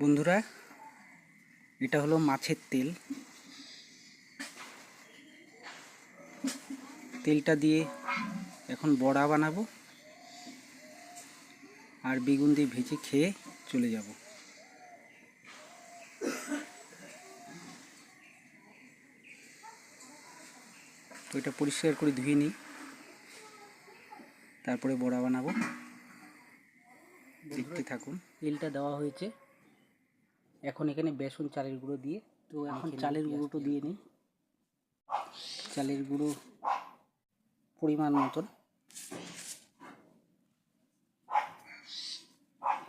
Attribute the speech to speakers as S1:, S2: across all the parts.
S1: বন্ধুরা, এটা হলো মাছের তেল। তেলটা দিয়ে এখন বড়া বানাবো আর বেগুন দিয়ে ভেজে খেয়ে চলে যাব। তো এটা পরিষ্কার করে ধুয়ে নিই, তারপরে বড়া বানাবো। দেখতে থাকুন। তেলটা দেওয়া হয়েছে। এখন এখানে বেসন চালের গুঁড়ো দিয়ে। তো এখন চালের গুঁড়োটা দিয়ে নিই। চালের গুঁড়ো পরিমাণ মতন।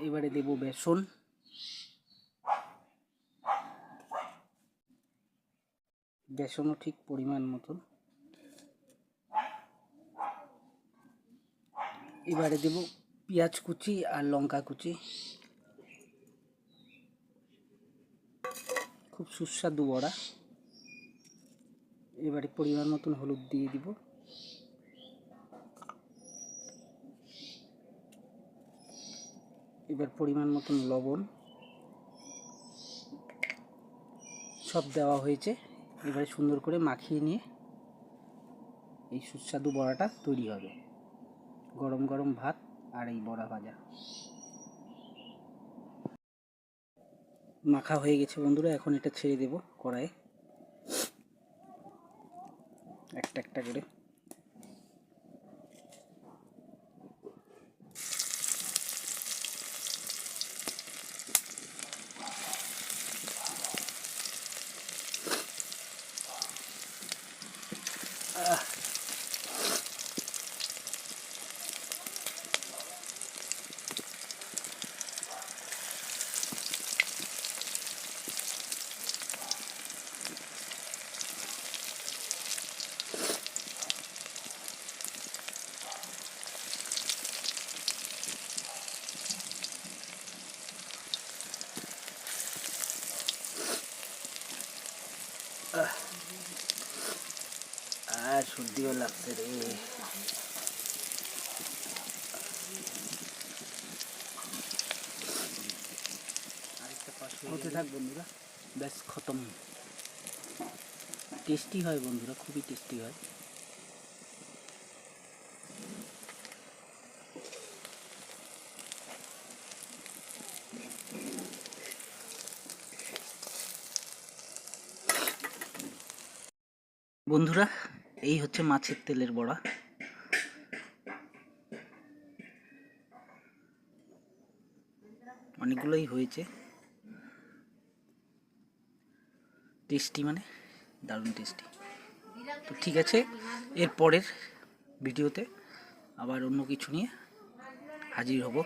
S1: এবারে দেব বেসন। বেসনও ঠিক পরিমাণ মতন। এবারে দেব পেঁয়াজ কুচি আর লঙ্কা কুচি। খুব সুস্বাদু বড়া। এবারে পরিমাণ মতন হলুদ দিয়ে দিব। এবার পরিমাণ মতন লবণ। সব দেওয়া হয়েছে। এবারে সুন্দর করে মাখিয়ে নিয়ে এই সুস্বাদু বড়াটা তৈরি হবে। গরম গরম ভাত আর এই বড়া ভাজা। মাখা হয়ে গেছে বন্ধুরা এখন এটা ছেড়ে দেব কড়াইয়ে। একটা একটা করে। আর সর্দিও লাগছে রে। হতে থাক বন্ধুরা? ব্যাস খতম। টেস্টি হয় বন্ধুরা খুবই টেস্টি হয়। বন্ধুরা এই হচ্ছে মাছের তেলের বড়া। অনেকগুলোই হয়েছে। টেস্টি মানে দারুণ টেস্টি। তো ঠিক আছে, এর পরের ভিডিওতে আবার অন্য কিছু নিয়ে হাজির হব।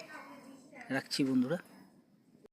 S1: রাখছি বন্ধুরা।